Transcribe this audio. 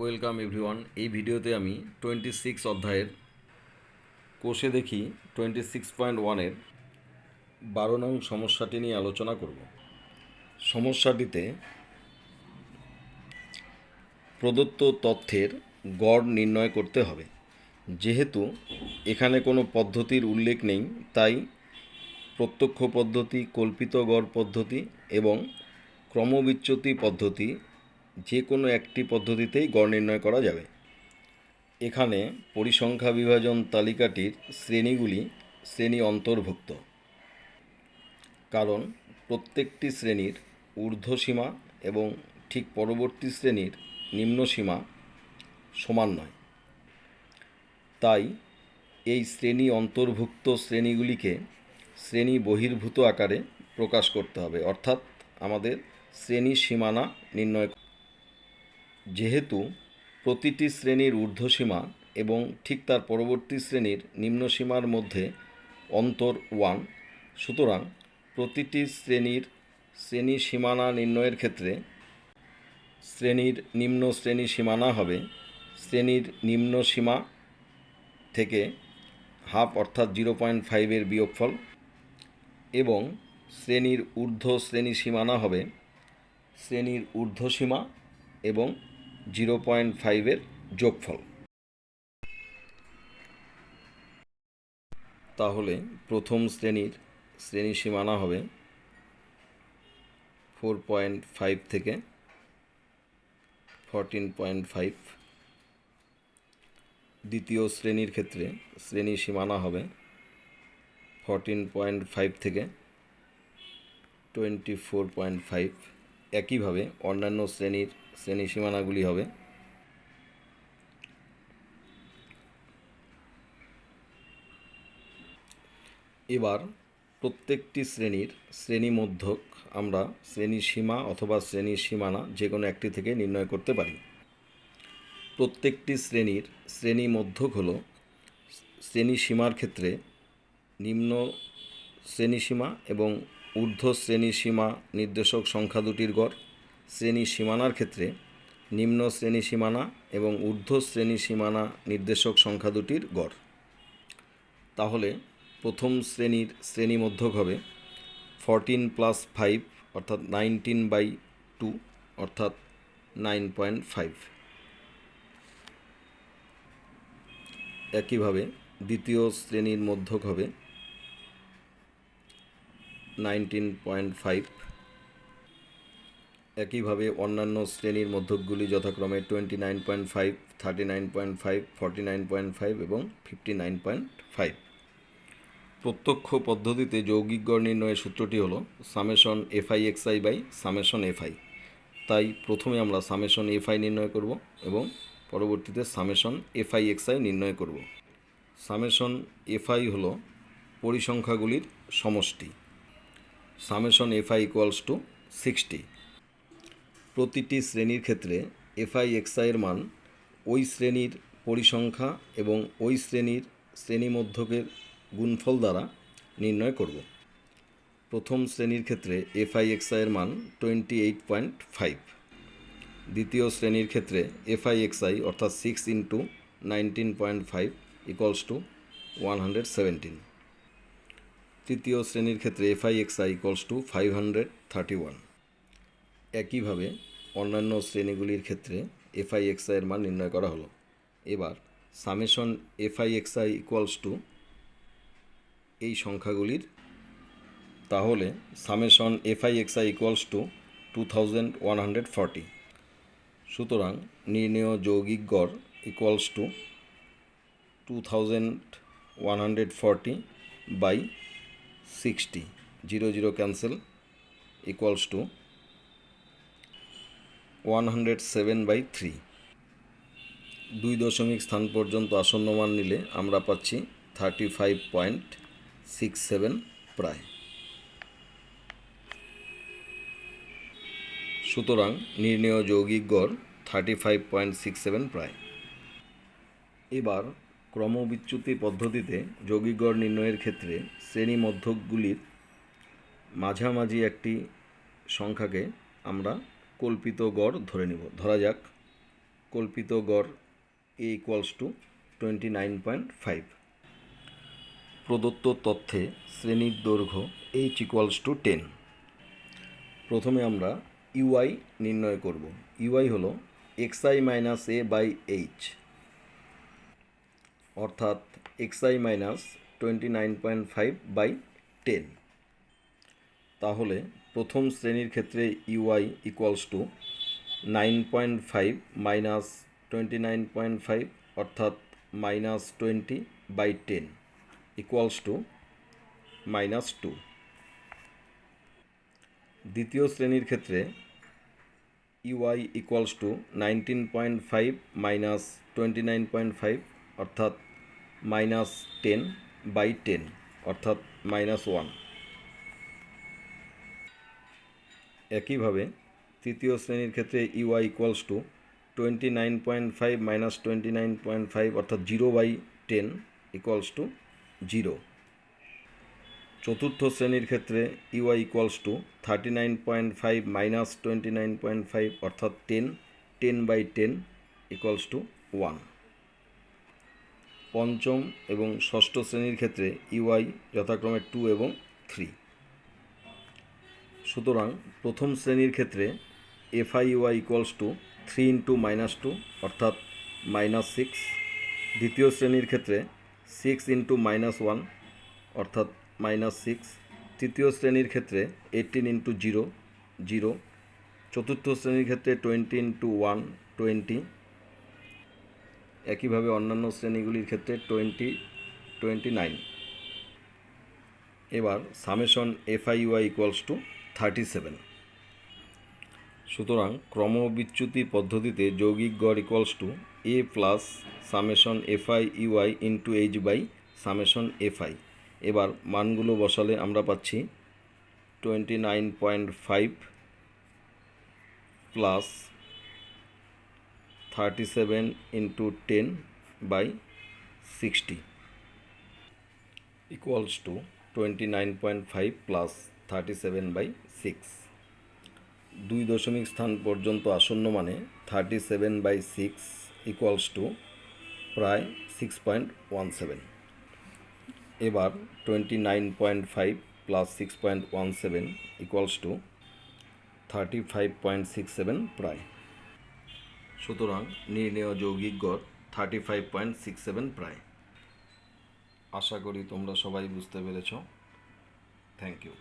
Welcome everyone. এই ভিডিওতে আমি টোয়েন্টি সিক্স অধ্যায়ের কোষে দেখি টোয়েন্টি সিক্স পয়েন্ট ওয়ানের বারো নং সমস্যাটি নিয়ে আলোচনা করব। সমস্যাটিতে প্রদত্ত তথ্যের গড় নির্ণয় করতে হবে। যেহেতু এখানে কোনো পদ্ধতির উল্লেখ নেই, তাই প্রত্যক্ষ পদ্ধতি, কল্পিত গড় পদ্ধতি এবং ক্রমবিচ্যুতি পদ্ধতি যে কোনো একটি পদ্ধতিতেই গড় নির্ণয় করা যাবে। এখানে পরিসংখ্যা বিভাজন তালিকাটির শ্রেণীগুলি শ্রেণি অন্তর্ভুক্ত। কারণ প্রত্যেকটি শ্রেণির ঊর্ধ্বসীমা এবং ঠিক পরবর্তী শ্রেণির নিম্নসীমা সমান নয়। তাই এই শ্রেণি অন্তর্ভুক্ত শ্রেণীগুলিকে শ্রেণি বহির্ভূত আকারে প্রকাশ করতে হবে। অর্থাৎ আমাদের শ্রেণি সীমানা নির্ণয় যেহেতু প্রতিটি শ্রেণির ঊর্ধ্বসীমা এবং ঠিক তার পরবর্তী শ্রেণির নিম্নসীমার মধ্যে অন্তর ওয়ান, সুতরাং প্রতিটি শ্রেণির শ্রেণি সীমানা নির্ণয়ের ক্ষেত্রে শ্রেণির নিম্ন শ্রেণি সীমানা হবে শ্রেণির নিম্ন সীমা থেকে হাফ অর্থাৎ জিরো পয়েন্ট ফাইভের বিয়োগফল এবং শ্রেণির ঊর্ধ্ব শ্রেণি সীমানা হবে শ্রেণির ঊর্ধ্বসীমা এবং জিরো পয়েন্ট ফাইভের যোগফল। তাহলে প্রথম শ্রেণির শ্রেণি সীমানা হবে ফোর পয়েন্ট ফাইভ থেকে ফরটিন পয়েন্ট ফাইভ। দ্বিতীয় শ্রেণির ক্ষেত্রে শ্রেণি সীমানা হবে ফরটিন পয়েন্ট ফাইভ থেকে টোয়েন্টি ফোর পয়েন্ট ফাইভ। একইভাবে অন্যান্য শ্রেণির শ্রেণি সীমানাগুলি হবে। এবার প্রত্যেকটি শ্রেণির শ্রেণি মধ্যক আমরা শ্রেণি সীমা অথবা শ্রেণি সীমানা যে কোনো একটি থেকে নির্ণয় করতে পারি। প্রত্যেকটি শ্রেণির শ্রেণি মধ্যক হল শ্রেণি সীমার ক্ষেত্রে নিম্ন শ্রেণি সীমা এবং ঊর্ধ্ব শ্রেণি সীমা নির্দেশক সংখ্যা দুটির গড়। শ্রেণি সীমানার ক্ষেত্রে নিম্ন শ্রেণি সীমানা এবং ঊর্ধ্ব শ্রেণি সীমানা নির্দেশক সংখ্যা দুটির গড়। তাহলে প্রথম শ্রেণির শ্রেণি মধ্যক হবে ফরটিন প্লাস ফাইভ অর্থাৎ নাইনটিন বাই টু অর্থাৎ নাইন পয়েন্ট ফাইভ। একইভাবে দ্বিতীয় শ্রেণির মধ্যক হবে নাইনটিন পয়েন্ট ফাইভ। একইভাবে অন্যান্য শ্রেণির মধ্যকগুলি যথাক্রমে twenty nine point five, thirty nine point five, forty nine point five এবং ফিফটি নাইন পয়েন্ট ফাইভ। প্রত্যক্ষ পদ্ধতিতে যৌগিক গড় নির্ণয়ের সূত্রটি হলো summation FI XI by summation FI. তাই প্রথমে আমরা সামেশন এফআই নির্ণয় করব এবং পরবর্তীতে সামেশন এফআই এক্সআই নির্ণয় করব। সামেশন এফআই হলো পরিসংখ্যাগুলির সমষ্টি। Summation FI equals to sixty প্রতিটি শ্রেণির ক্ষেত্রে এফআই এক্সআইয়ের মান ওই শ্রেণির পরিসংখ্যা এবং ওই শ্রেণির শ্রেণীমধ্যকের গুণফল দ্বারা নির্ণয় করব। প্রথম শ্রেণির ক্ষেত্রে এফআই এক্সআইয়ের মান টোয়েন্টি এইট পয়েন্ট ফাইভ দ্বিতীয় শ্রেণির ক্ষেত্রে এফআই, এক্সআই অর্থাৎ six into nineteen point five equals to one hundred seventeen তৃতীয় শ্রেণির ক্ষেত্রে FI XI equals to five hundred thirty one একইভাবে অন্যান্য শ্রেণীগুলির ক্ষেত্রে এফআই এক্সআইয়ের মান নির্ণয় করা হলো। এবার summation FI XI equals to এই সংখ্যাগুলির। তাহলে summation FI XI equals to two thousand one hundred forty সুতরাং নির্ণেয় যৌগিক গড় equals to two thousand one hundred forty by sixty zero zero cancel equals to one hundred seven by three দুই দশমিক স্থান পর্যন্ত আসন্ন মান নিলে আমরা পাচ্ছি thirty five point six seven প্রায়। সুতরাং নির্ণেয় যৌগিক গড় thirty five point six seven প্রায়। এবার ক্রমবিচ্যুতি পদ্ধতিতে যৌগিক গড় নির্ণয়ের ক্ষেত্রে শ্রেণি মধ্যকগুলির মাঝামাঝি একটি সংখ্যাকে আমরা কল্পিত গড় ধরে নেব। ধরা যাক, কল্পিত গড় A equals to twenty nine point five প্রদত্ত তথ্যে শ্রেণির দৈর্ঘ্য এইচ ইকুয়ালস টু টেন প্রথমে আমরা ইউআই নির্ণয় করব। ইউআই হলো XI minus A by H অর্থাৎ XI minus twenty nine point five by ten. তাহলে প্রথম শ্রেণির ক্ষেত্রে UI equals to nine point five minus twenty nine point five অর্থাৎ minus twenty by ten equals to minus two. দ্বিতীয় শ্রেণির ক্ষেত্রে UI equals to nineteen point five minus twenty nine point five অর্থাৎ minus ten by ten অর্থাৎ minus one একইভাবে তৃতীয় শ্রেণির ক্ষেত্রে UI equals to twenty nine point five minus twenty nine point five অর্থাৎ zero by ten equals to zero চতুর্থ শ্রেণির ক্ষেত্রে UI equals to thirty nine point five minus twenty nine point five অর্থাৎ ten ten by ten equals to one পঞ্চম এবং ষষ্ঠ শ্রেণির ক্ষেত্রে ইউআই যথাক্রমে টু এবং থ্রি। সুতরাং প্রথম শ্রেণির ক্ষেত্রে FI UI equals to three into minus two অর্থাৎ মাইনাস সিক্স দ্বিতীয় শ্রেণির ক্ষেত্রে সিক্স ইন্টু মাইনাস ওয়ান অর্থাৎ মাইনাস সিক্স তৃতীয় শ্রেণির ক্ষেত্রে এইটিন ইন্টু জিরো জিরো চতুর্থ শ্রেণির ক্ষেত্রে টোয়েন্টি ইন্টু ওয়ান টোয়েন্টি একইভাবে অন্যান্য শ্রেণীগুলির ক্ষেত্রে টোয়েন্টি টোয়েন্টি নাইন। এবার summation FI UI equals to thirty seven সুতরাং ক্রমবিচ্যুতি পদ্ধতিতে যৌগিক গড় equals to A plus summation FI UI into H by summation FI. এবার মানগুলো বসালে আমরা পাচ্ছি twenty nine point five plus thirty seven into ten by sixty equals to twenty nine point five plus thirty seven by six দুই দশমিক স্থান পর্যন্ত আসন্ন মানে thirty seven by six equals to প্রায় সিক্স পয়েন্ট ওয়ান সেভেন এবার twenty nine point five plus six point one seven equals to thirty five point six seven প্রায়। সুতরাং নির্ণেয় যৌগিক গড় thirty five point six seven প্রায়। আশা করি তোমরা সবাই বুঝতে পেরেছ। Thank you